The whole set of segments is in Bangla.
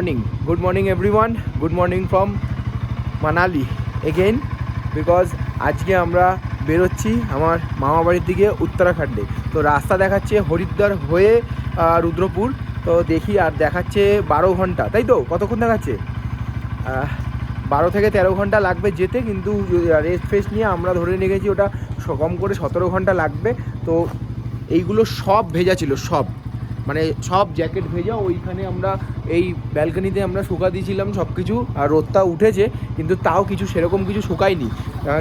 morning. Good morning, everyone. Good morning from Manali. Again because আজকে আমরা বেরোচ্ছি আমার মামা বাড়ির দিকে উত্তরাখণ্ডে। তো রাস্তা দেখাচ্ছে হরিদ্বার হয়ে রুদ্রপুর। তো দেখি আর দেখাচ্ছে বারো ঘণ্টা। তাই তো? কতক্ষণ দেখাচ্ছে? বারো থেকে তেরো ঘণ্টা লাগবে যেতে কিন্তু রেস্ট ফেস্ট নিয়ে আমরা ধরে নিয়ে গেছি ওটা কম করে সতেরো ঘণ্টা লাগবে। তো এইগুলো সব ভেজা ছিল সব। মানে সব জ্যাকেট ভেজা, ওইখানে আমরা এই ব্যালকনিতে আমরা শুকা দিয়েছিলাম সব কিছু আর রোদটা উঠেছে, কিন্তু তাও কিছু সেরকম কিছু শুকায়নি।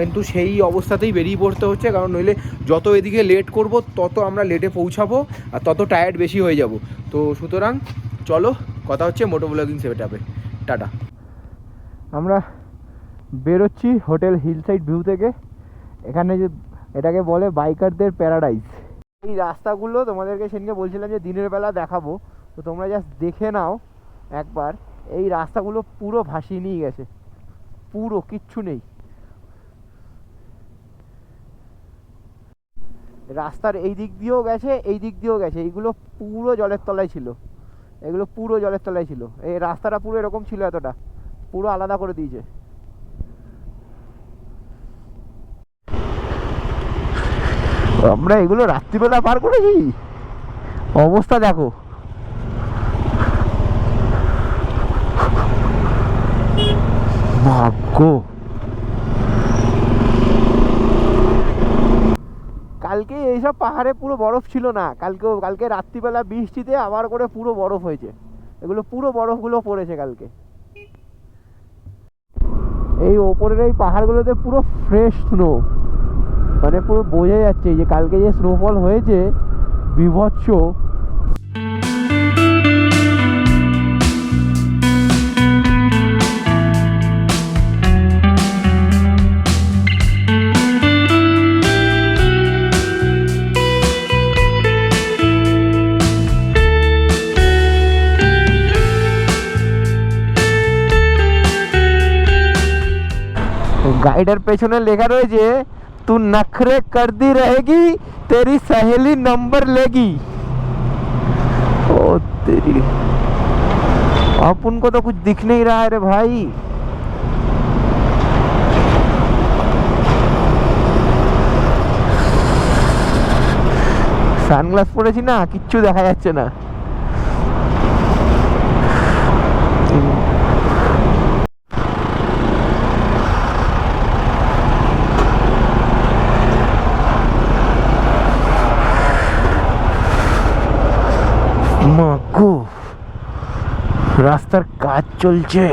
কিন্তু সেই অবস্থাতেই বেরিয়ে পড়তে হচ্ছে, কারণ নইলে যত এদিকে লেট করব, তত আমরা লেটে পৌঁছাবো, আর তত টায়ার্ড বেশি হয়ে যাব। তো সুতরাং, চলো, কথা হচ্ছে মোটো ব্লগিং সেটআপে টাটা। আমরা বেরোচ্ছি হোটেল হিল সাইড ভিউ থেকে। এখানে যে, এটাকে বলে বাইকারদের প্যারাডাইস এই রাস্তাগুলো তোমাদেরকে সেদিনকে বলছিলাম যে দিনের বেলা দেখাবো। তো তোমরা জাস্ট দেখে নাও একবার। এই রাস্তাগুলো পুরো ভাসিয়ে নিয়ে গেছে। পুরো, কিচ্ছু নেই। রাস্তার এই দিক দিয়েও গেছে, এই দিক দিয়েও গেছে। এইগুলো পুরো জলের তলায় ছিল। এগুলো পুরো জলের তলায় ছিল। এই রাস্তাটা পুরো এরকম ছিল এতটা। পুরো আলাদা করে দিয়েছে। আমরা এগুলো রাত্রিবেলা পার করেছি। অবস্থা দেখো। কালকে এইসব পাহাড়ে পুরো বরফ ছিল না। কালকে কালকে রাত্রিবেলা বৃষ্টিতে আবার করে পুরো বরফ হয়েছে। এগুলো পুরো বরফগুলো পড়েছে কালকে। এই ওপরের এই পাহাড়গুলোতে পুরো ফ্রেশ স্নো মানে পুরো বোঝা যাচ্ছে যে কালকে যে স্নোফল হয়েছে বিভৎস। গাইডের পেছনে লেখা রয়েছে तू नखरे करती रहेगी तेरी सहेली नंबर लेगी ओ तेरी अपन को तो कुछ दिख नहीं रहा है रे भाई সানগ্লাস পরেছি না কিচ্ছু দেখা যাচ্ছে না মাগো রাস্তার কাজ চলছে।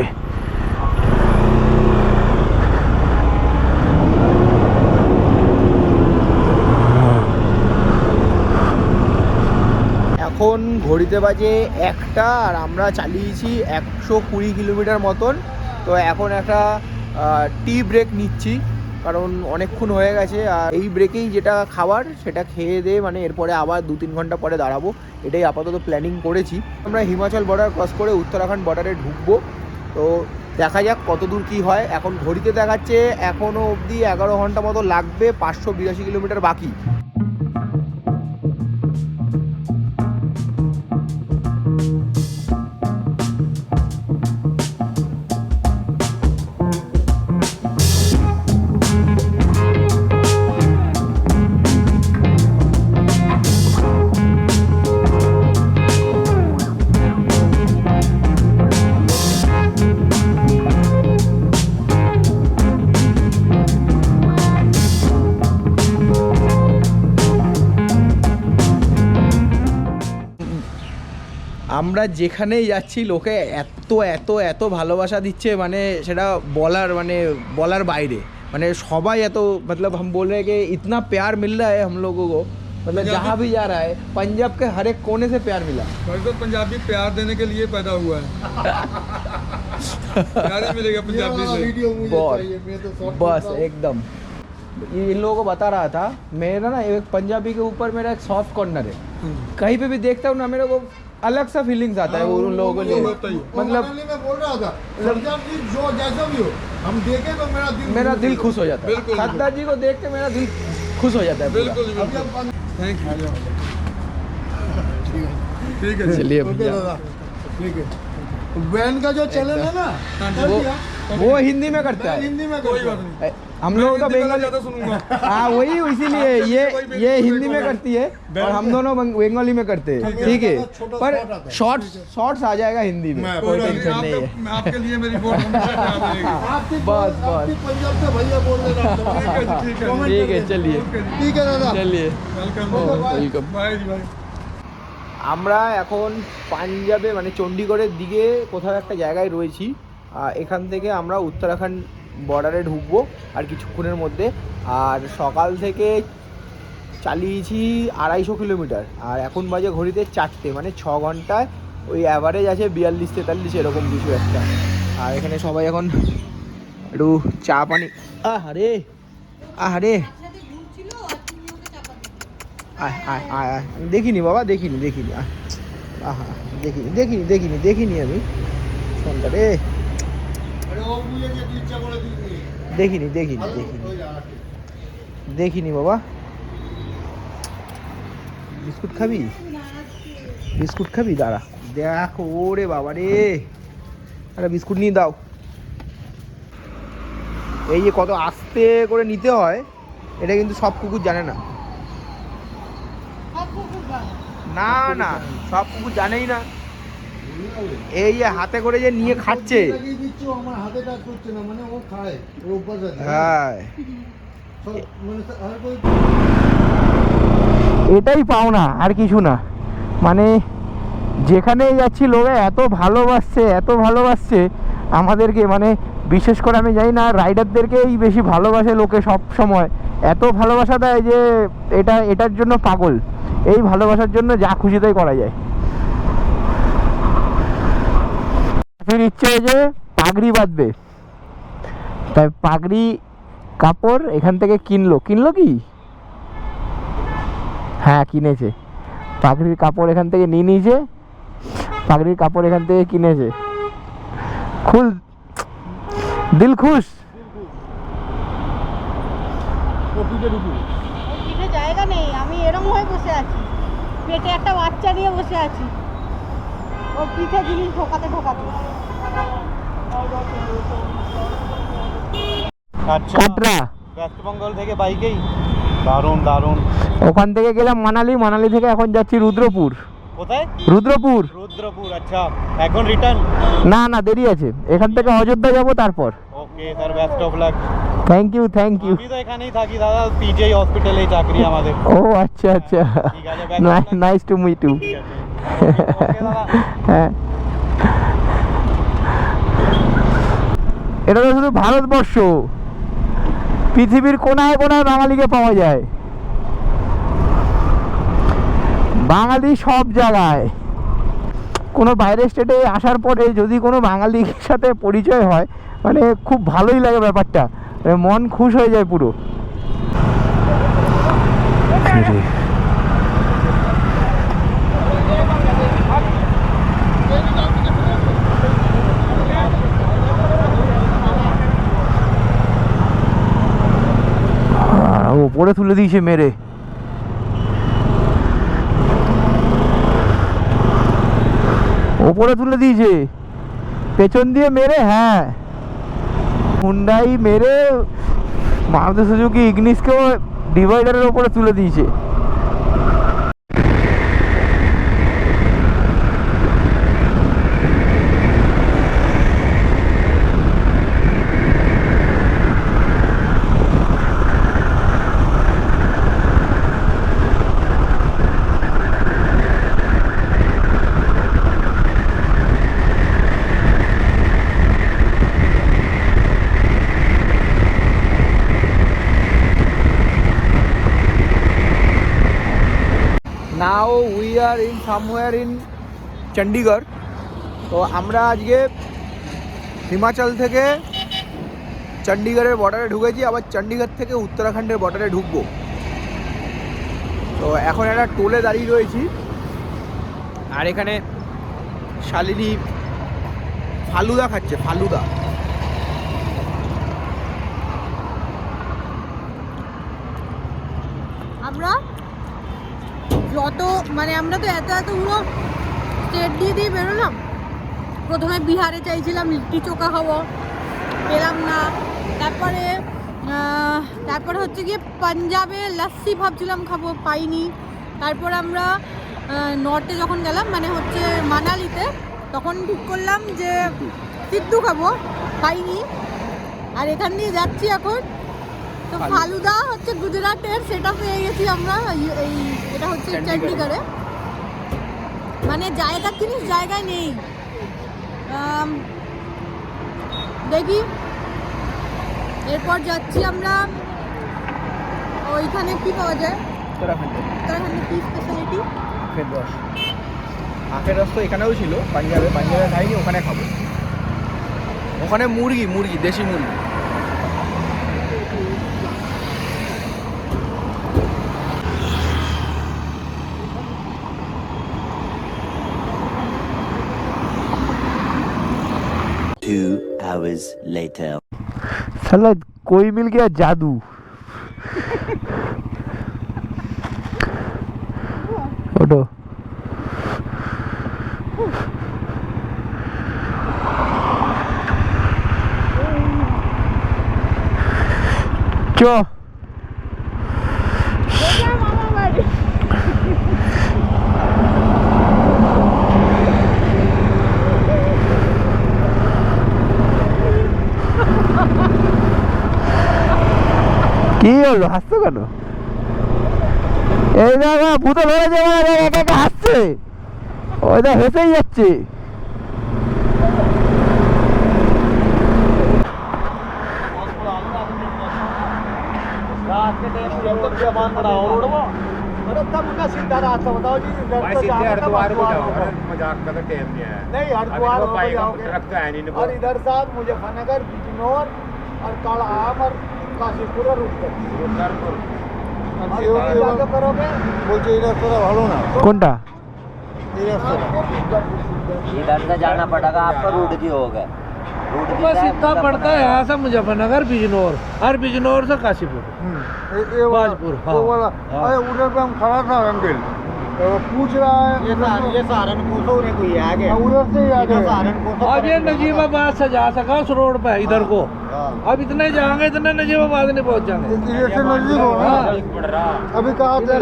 এখন ঘড়িতে বাজে একটা, আর আমরা চালিয়েছি একশো কুড়ি কিলোমিটার মতন। তো এখন একটা টি ব্রেক নিচ্ছি। কারণ অনেকক্ষণ হয়ে গেছে আর এই ব্রেকেই যেটা খাবার, সেটা খেয়ে দিয়ে মানে এরপরে আবার দু তিন ঘণ্টা পরে দাঁড়াবো। এটাই আপাতত প্ল্যানিং করেছি। আমরা হিমাচল বর্ডার ক্রস করে উত্তরাখণ্ড বর্ডারে ঢুকবো। তো দেখা যাক কত দূর কী হয়। এখন ঘড়িতে দেখাচ্ছে এখনও অবধি এগারো ঘণ্টা মতো লাগবে। পাঁচশো বিরাশি কিলোমিটার বাকি। আমরা যেখানেই যাচ্ছি লোকে এত এত এত ভালোবাসা দিচ্ছে মানে সেটা বলার মানে বলার বাইরে মানে সবাই এত मतलब हम बोल रहे हैं कि इतना प्यार मिल रहा है हम लोगों को मतलब जहाँ भी जा रहा है पंजाब के हर एक कोने से प्यार मिला भाई तो पंजाबी प्यार देने के लिए पैदा हुआ है प्यार ही मिलेगा पंजाबी से बहुत बस एकदम ये इन लोगों को बता रहा था मेरा ना एक पंजाबी के ऊपर मेरा एक सॉफ्ट कॉर्नर है कहीं पे भी देखता हूँ ना मेरे को अलग सा फीलिंग्स आता है वो उन लोगों को लिए। ही है। मतलब मतलब मैं बोल रहा था जो जैसा भी हो हम देखे तो मेरा दिल मेरा दिल खुश हो जाता है। सत्ता जी को देख के मेरा दिल खुश हो जाता है बिल्कुल थैंक यू ठीक है। चलिए ठीक है। वैन का जो चलन है ना वो। वो हिंदी में करता है। हिंदी में कोई बात नहीं हम लोग तो बंगाली हाँ वही इसीलिए ये ये हिंदी में करती है और हम दोनों बंगाली में करते हैं। ठीक है। पर शॉर्ट शॉर्ट्स आ जाएगा हिंदी में। कोई टेंशन नहीं है। बस बस। ठीक है चलिए। ठीक है दादा। चलिए। वेलकम हमारा एन पाजा मैं चंडीगढ़ दिखे কোথাও एक जैगे रही এখান থেকে আমরা উত্তরাখণ্ড বর্ডারে ঢুকবো আর কিছুক্ষণের মধ্যে। আর সকাল থেকে চালিয়েছি আড়াইশো কিলোমিটার। আর এখন বাজে ঘড়িতে চারটে মানে ছ ঘন্টায় ওই অ্যাভারেজ আছে বিয়াল্লিশ তেতাল্লিশ এরকম কিছু একটা। আর এখানে সবাই এখন একটু চা পানি আহারে আহারে। আয় আয় আয় দেখিনি বাবা, দেখিনি দেখিনি। আহা দেখিনি দেখিনি দেখিনি দেখিনি আমি। ফোনটা রে। দেখিনি দেখিনি দেখিনি। দেখিনি বাবা। বিস্কুট খাবি? বিস্কুট খাবি? দাঁড়া। দেখ ওরে বাবা রে। একটা বিস্কুট নিয়ে দাও। এই যে কত আস্তে করে নিতে হয় এটা কিন্তু সব কুকুর জানে না। না না সব কুকুর জানেই না। এই যে হাতে করে যে নিয়ে খাচ্ছে। আমার হাতে কাজ করছে না মানে ও খায় ওর অভ্যাস আছে। হ্যাঁ। মানে আর এটাই পাওনা আর কিছু না। মানে যেখানেই যাচ্ছি লোকে এত ভালোবাসছে এত ভালোবাসছে আমাদেরকে মানে বিশেষ করে আমি জানি না রাইডারদেরকেই বেশি ভালোবাসে লোকে সব সময়। এত ভালোবাসা দেয় যে এটা এটার জন্য পাগল। এই ভালোবাসার জন্য যা খুশি তাই করা যায়। ফির ইচ্ছে হয়েছে পাগড়ি বাঁধবে। তাই পাগড়ি কাপড় এখান থেকে কিনলো। কিনলো কি? হ্যাঁ কিনেছে। পাগড়ির কাপড় এখান থেকে নিয়ে নিয়েছে। পাগড়ির কাপড় এখান থেকে কিনেছে। খুল দিল খুশ? জায়গা নেই আমি এরম হয়ে বসে আছি। পেটে একটা বাচ্চা নিয়ে বসে আছি। ও পিঠে জিনিস ঢোকাতে ঢোকাতে আচ্ছা। কাটরা। ওয়েস্ট বেঙ্গল থেকে বাইকেই? দারুণ দারুণ। ওখান থেকে গেলাম মানালি মানালি থেকে এখন যাচ্ছি রুদ্রপুর। কোথায়? রুদ্রপুর। রুদ্রপুর আচ্ছা। এখন রিটার্ন না না দেরি আছে। এখান থেকে অযোধ্যা যাব তারপর। Okay sir best of luck thank you thank you আমি তো এখানেই থাকি দাদা পিজিআই হসপিটালে চাকরি আমাদের। ও আচ্ছা আচ্ছা? নাইস টু মিট ইউ হ্যাঁ। এটা তো শুধু ভারতবর্ষ। পৃথিবীর কোনায় কোনায় বাঙালিকে পাওয়া যায়। বাঙালি সব জায়গায়। কোনো বাইরের স্টেটে আসার পরে যদি কোনো বাঙালির সাথে পরিচয় হয় মানে খুব ভালোই লাগে ব্যাপারটা। মানে মন খুশ হয়ে যায় পুরো। আহ, তুলে দিয়েছে মেরে। ওপরে তুলে দিয়েছে পেছন দিয়ে মেরে হ্যাঁ। হুন্ডাই মেরে মারুতি সুজুকি ইগনিসকেও ডিভাইডারের ওপরে তুলে দিয়েছে now we are in somewhere in Chandigarh তো আমরা আজকে হিমাচল থেকে চণ্ডীগড়ের বর্ডারে ঢুকেছি, আবার চণ্ডীগড় থেকে উত্তরাখণ্ডের বর্ডারে ঢুকবো। তো এখন একটা টোলে দাঁড়িয়ে রয়েছি। আর এখানে শালিনী ফালুদা খাচ্ছে, ফালুদা। আমরা যত মানে আমরা তো এত এত এতগুলো স্টেট দিয়ে দিয়ে বেরোলাম। প্রথমে বিহারে চাইছিলাম লিট্টি চোখা খাব পেলাম না। তারপরে তারপরে হচ্ছে গিয়ে পাঞ্জাবে লাস্সি ভাবছিলাম খাব, পাইনি। তারপর আমরা নর্থে যখন গেলাম মানে হচ্ছে মানালিতে, তখন ঠিক করলাম যে সিদ্ধু খাব, পাইনি। আর এখান দিয়ে যাচ্ছি এখন তো ফালুদা হচ্ছে গুজরাটের সেটা পেয়ে গেছি আমরা এই- এটা হচ্ছে চণ্ডীগড়ে। মানে জায়গার জিনিস জায়গায় নেই। দেখি। এরপর যাচ্ছি আমরা ওইখানে কি পাওয়া যায়? উত্তরাখণ্ডে। উত্তরাখণ্ডে কি স্পেশালিটি আখের রস। আখের রস তো এখানেও ছিল পাঞ্জাবে পাঞ্জাবে খাইনি ওখানে খাব। ওখানে মুরগি মুরগি দেশি মুরগি। Hours later. साला कोई मिल गया जादू। ओटो चो কি হলো হাসছো কেন এই দেখো ভূতে ধরে যাবে একা একা হাসছে ওই দেখ হেসেই যাচ্ছে रात के टाइम जब तक जवान बड़ा हो उड़वा अरे तब उनका सीधा रास्ता बताओ जी इधर भाई तो सीधे जाना था, हरिद्वार को हरिद्वार जाओ होगा। अरे मजाक का तो टाइम नहीं है नहीं अब हरिद्वार इनको होकर पाएगा जाओगे ट्रक तो है नहीं इनको और इधर साथ मुजफ्फरनगर बिजनौर और कड़ाम और काशीपुर और उत्तर रुद्रपुर और ये जाके करोगे বলছে এই রাস্তাটা ভালো না কোনটা এই রাস্তাটা इधर से जाना पड़ेगा आपका रूट की हो गया रूट की बस इतना पड़ता है यहाँ से मुजफ्फरनगर बिजनौर और बिजनौर से काशीपुर हम्म, ये ये वाला बाजपुर, हाँ, वो वाला हाँ। अरे उधर पे हम खड़ा था अंकल अ, पूछ रहा है ये सहार- ये सहारनपुर से उन्हें कोई आगे हाँ, उधर से आ सहारनपुर से अब ये नजीबाबाद से जा सका उस रोड पे इधर को। हाँ। अब इतने जाएँगे इतने नजीबाबाद नहीं पहुँच जाएँगे इधर से नज़दीक हो अभी कहाँ से।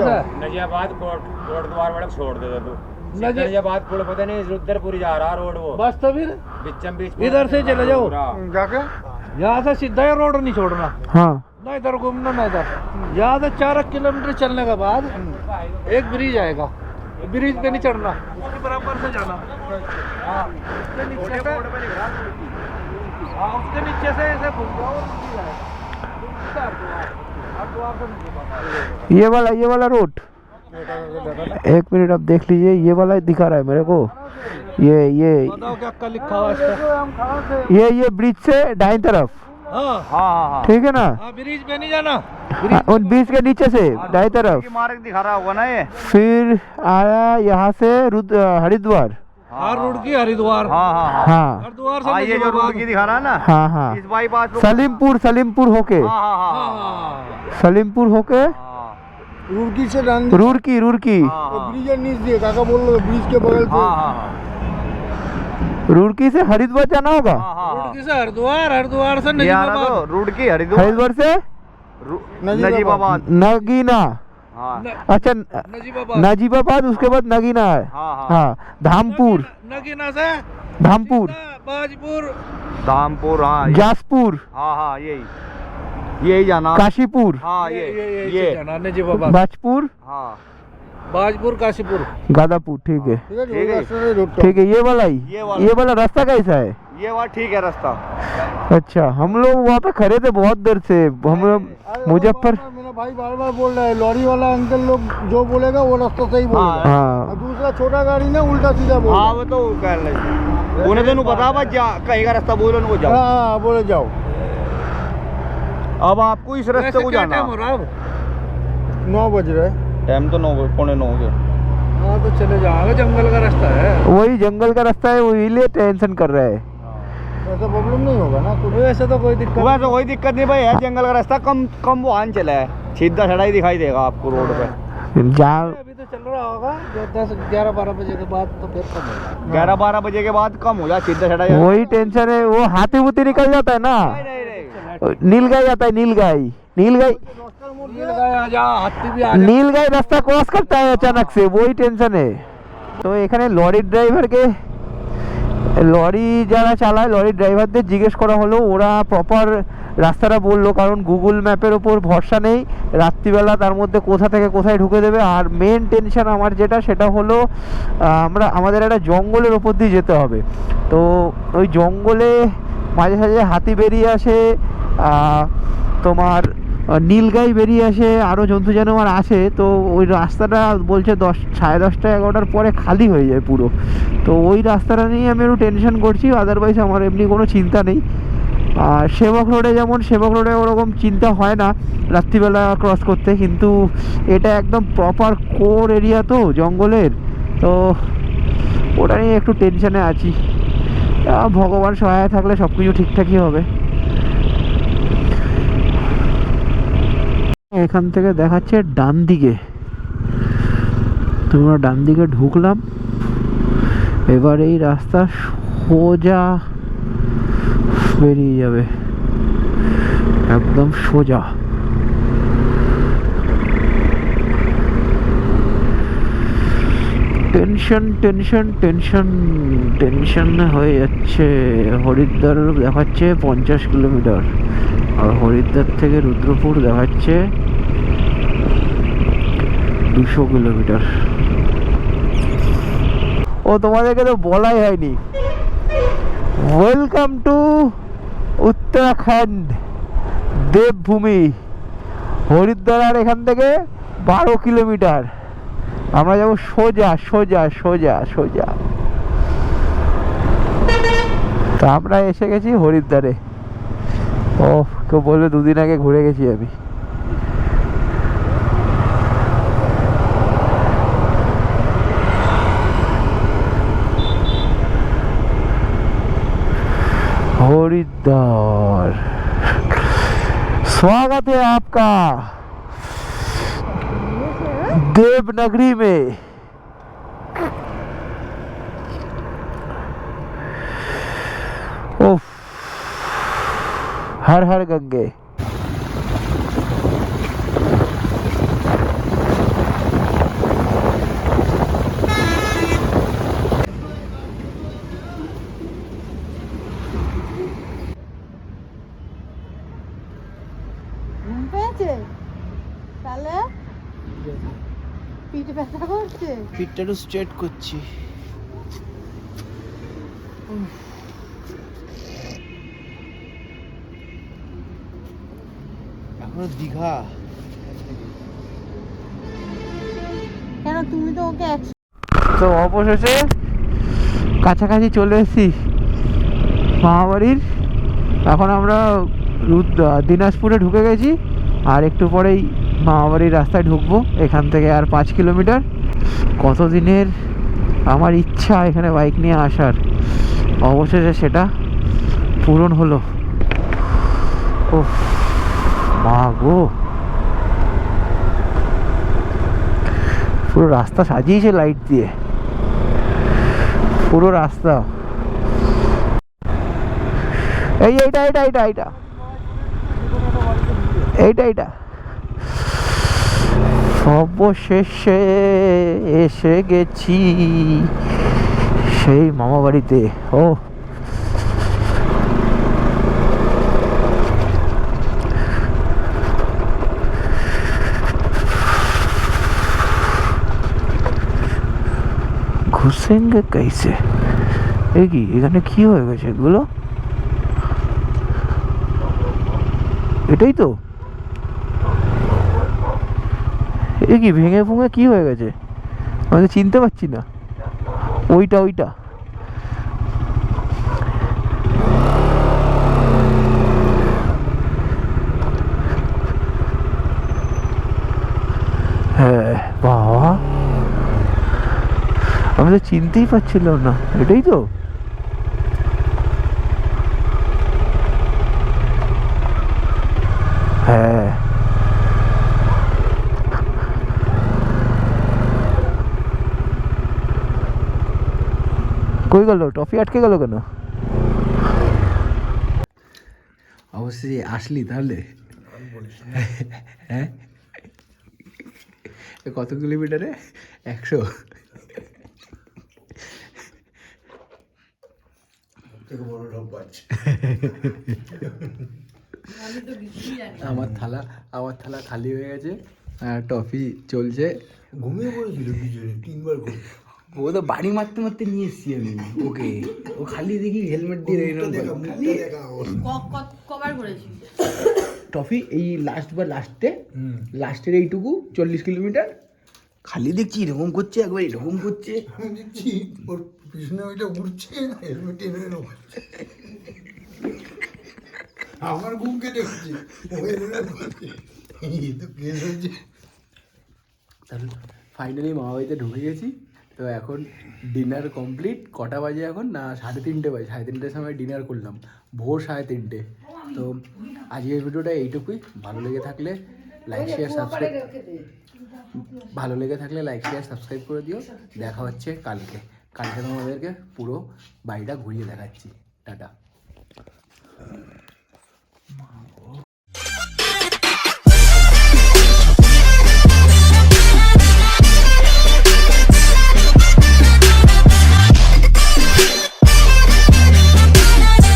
कोट कोट द्वार वाला छोड़ दे तू। सीधा नजी- नजियाबाद पुल पता नहीं रुद्रपुर जा रहा रोड वो। बस तो फिर। बिचम बीच इधर से चले जाओ। जाके? यहाँ से सीधा ही रोड नहीं छोड़ना। हाँ। ना इधर घूमना ना इधर। यहाँ से चार किलोमीटर चलने के बाद एक ब्रिज आएगा। ब्रिज पे नहीं चढ़ना। बराबर से जाना। हाँ उसके नीचे से हाँ उसके नीचे से ऐसे घूम जाओ। ये वाला ये वाला रोड एक मिनट आप देख लीजिए ये वाला दिखा रहा है मेरे को। ये ये। बताओ क्या क्या लिखा हुआ इसका। ये ये ब्रिज से दाएँ तरफ़। हाँ। हाँ हाँ ठीक है ना? हाँ ब्रिज पे नहीं जाना। हाँ, उन ब्रिज के नीचे से दाएँ तरफ़। मार्ग दिखा रहा होगा ना ये। फिर आया यहाँ से हरिद्वार। हाँ रोड की हरिद्वार। हाँ हाँ हाँ। हाँ। हरिद्वार से हाँ ये जो रोड की दिखा रहा है ना हाँ हाँ। इस बाईपास सलीमपुर सलीमपुर होके। हाँ हाँ हाँ। हाँ सलीमपुर होके। हाँ रुड़की से रुड़की रुड़की। हाँ हाँ। ब्रिज है नीच काका बोल रहे ब्रिज के बगल से हाँ हाँ। रुड़की से हरिद्वार जाना होगा? हाँ, हाँ। रुड़की से हरिद्वार हरिद्वार से नजीबाबाद। तो, रुड़की हरिद्वार। हरिद्वार से? नजीबाबाद। नगीना। हाँ। अच्छा नजीबाबाद। उसके बाद नगीना है। धामपुर। नगीना से? धामपुर। बाजपुर। धामपुर हाँ जासपुर हाँ हाँ यही। यही जाना। काशीपुर। हाँ ये ये, ये, ये, ये, ये, ये, ये, ये, ये, ये, ये, ये, ये, बाजपुर काशीपुर। गादापुर ठीक है। ठीक है ठीक है। है ये वाला ही? ये वाला। ये वाला रास्ता कैसा है? ये बात ठीक है रास्ता। अच्छा हम लोग वहाँ पे खड़े थे बहुत देर से। हम लोग मुजफ्फर मेरा भाई बार बार बोल रहा है। लॉरी वाला अंकल लोग जो बोलेगा वो रास्ता सही बोलेगा हाँ। और दूसरा छोटा गाड़ी ना उल्टा सीधा बोल हाँ वो तो कह रहे उन्हें तो नहीं पता बस जा कहीं का रास्ता बोलो वो जाओ। हाँ बोले जाओ। अब आपको इस रास्ते को जाना। टाइम हो है नौ बज रहे हैं। टाइम तो नौ पौने नौ हो हाँ तो चले जाओगे जंगल का रास्ता है। वही जंगल का रास्ता है वही लिए टेंशन कर रहा है। ऐसा प्रॉब्लम नहीं होगा ना कुछ वैसे तो कोई दिक्कत वैसे कोई दिक्कत नहीं भाई है जंगल का रास्ता। कम कम वाहन चला है। सीधा सड़ा ही दिखाई देगा आपको रोड पे। जहाँ अभी तो चल रहा होगा जो दस ग्यारह बारह बजे के बाद तो फिर कम होगा। ग्यारह बारह बजे के बाद कम हो जाए सीधा छड़ा वही टेंशन है वो हाथी बुती निकल जाता है ना। नील गाय आता है नील गाय। नील गाय नील गाय आ जा हाथी भी आ নীল গাই রাস্তা ক্রস করতে হয় अचानक से वही टेंशन है তো এখানে লরির ড্রাইভারকে লরি যারা চালায় লরির ড্রাইভারদের জিজ্ঞেস করা হলো ওরা প্রপার রাস্তাটা বললো কারণ গুগল ম্যাপের ওপর ভরসা নেই রাত্রিবেলা তার মধ্যে কোথা থেকে কোথায় ঢুকে দেবে আর মেন টেনশন আমার যেটা সেটা হলো আহ, আমরা আমাদের একটা জঙ্গলের ওপর দিয়ে যেতে হবে তো ওই জঙ্গলে মাঝে সাঝে হাতি বেরিয়ে আসে আহ, তোমার আহ, নীলগাই বেরিয়ে আসে আরও জন্তু জানোয়ার আছে, তো ওই রাস্তাটা বলছে দশ, সাড়ে দশটা এগারোটার পরে খালি হয়ে যায় পুরো। তো ওই রাস্তাটা নিয়ে আমি একটু টেনশন করছি আদারওয়াইজ আমার এমনি কোনো চিন্তা নেই। আর সেবক রোডে যেমন, সেবক রোডে ওরকম চিন্তা হয় না, রাত্রিবেলা ক্রস করতে, কিন্তু এটা একদম প্রপার কোর এরিয়া তো, জঙ্গলের। তো ওটা নিয়ে একটু টেনশনে আছি। ভগবান সহায় থাকলে সব কিছু ঠিকঠাকই হবে। এখান থেকে দেখাচ্ছে ডান দিকে। তোমরা ডান দিকে ঢুকলাম। এবার এই রাস্তা সোজা বেরিয়ে যাবে। একদম সোজা। টেনশন টেনশন টেনশন টেনশন হয়ে যাচ্ছে। হরিদ্বার দেখাচ্ছে পঞ্চাশ কিলোমিটার। আর হরিদ্বার থেকে রুদ্রপুর দেখাচ্ছে দুশো কিলোমিটার। ও, তোমাদেরকে তো বলাই হয়নি। ওয়েলকাম টু উত্তরাখণ্ড দেবভূমি। হরিদ্বার এখান থেকে বারো কিলোমিটার। আমরা যাব সোজা সোজা সোজা সোজা। তো আমরা এসে গেছি হরিদ্বারে। ও কেউ বললে দুদিন আগে ঘুরে গেছি আমি। हरिद्वार स्वागत है आपका देवनगरी में। हर हर गंगे। পিঠটা একটু স্ট্রেট করছি এখনও দীঘা। কেন তুমি তো ওকে তো অবশেষে কাছাকাছি চলে এসেছি মামাবাড়ির এখন আমরা দিনাজপুরে ঢুকে গেছি আর একটু পরেই মামাবাড়ির রাস্তায় ঢুকবো। এখান থেকে আর পাঁচ কিলোমিটার। কতদিনের আমার ইচ্ছা এখানে বাইক নিয়ে আসার? অবশেষে সেটা পূরণ হলো। ও মা গো। পুরো রাস্তা সাজিয়েছে লাইট দিয়ে। পুরো রাস্তা। এই, এইটা এইটা এইটা এইটা। এইটা এইটা। সর্বশেষে এসে গেছি। সেই মামা বাড়িতে। ও। ঘুষেঙ্গে कैसे এ কি, এখানে কি হয়ে গেছে? এগুলো? এটাই তো? এ কি ভেঙে ফুঙে কি হয়ে গেছে? আমি তো চিনতে পারছি না। ওইটা ওইটা। হ্যাঁ বাবা। আমি তো চিনতেই পারছিলাম না। এটাই তো। হয়ে গেল টফি আটকে গেল কেন? অবশ্যই আসলি তাহলে? হ্যাঁ? কত কিলোমিটারে একশো? আমার থালা আমার থালা খালি হয়ে গেছে আর টফি চলছে। ঘুমিয়ে পড়েছিল তিনবার ও তো বাড়ি মারতে মারতে নিয়ে এসছি আমি ওকে। ও খালি দেখি হেলমেট দিয়ে এরকম করে। খালি দেখা ওর। ক- ক- কবার করেছি টফি এই লাস্ট বা লাস্টে লাস্টের এইটুকু চল্লিশ কিলোমিটার। খালি দেখছি এরকম করছে একবার এরকম করছে। দেখছি ওর পিছনে ওইটা উঠছে হেলমেট টেনে আমার ঘুমকে দেখছি ফাইনালি মামা বাড়িতে ঢুকে গেছি। তো এখন ডিনার কমপ্লিট কটা বাজে এখন? না, সাড়ে তিনটে বাজে। সাড়ে তিনটের সময় ডিনার করলাম, ভোর সাড়ে তিনটে। তো আজকের ভিডিওটা এইটুকুই। ভালো লেগে থাকলে লাইক শেয়ার সাবস্ক্রাইব ভালো লেগে থাকলে লাইক শেয়ার সাবস্ক্রাইব করে দিও। দেখা হচ্ছে কালকে। কালকে তোমাদেরকে পুরো বাড়িটা ঘুরিয়ে দেখাচ্ছি। টাটা।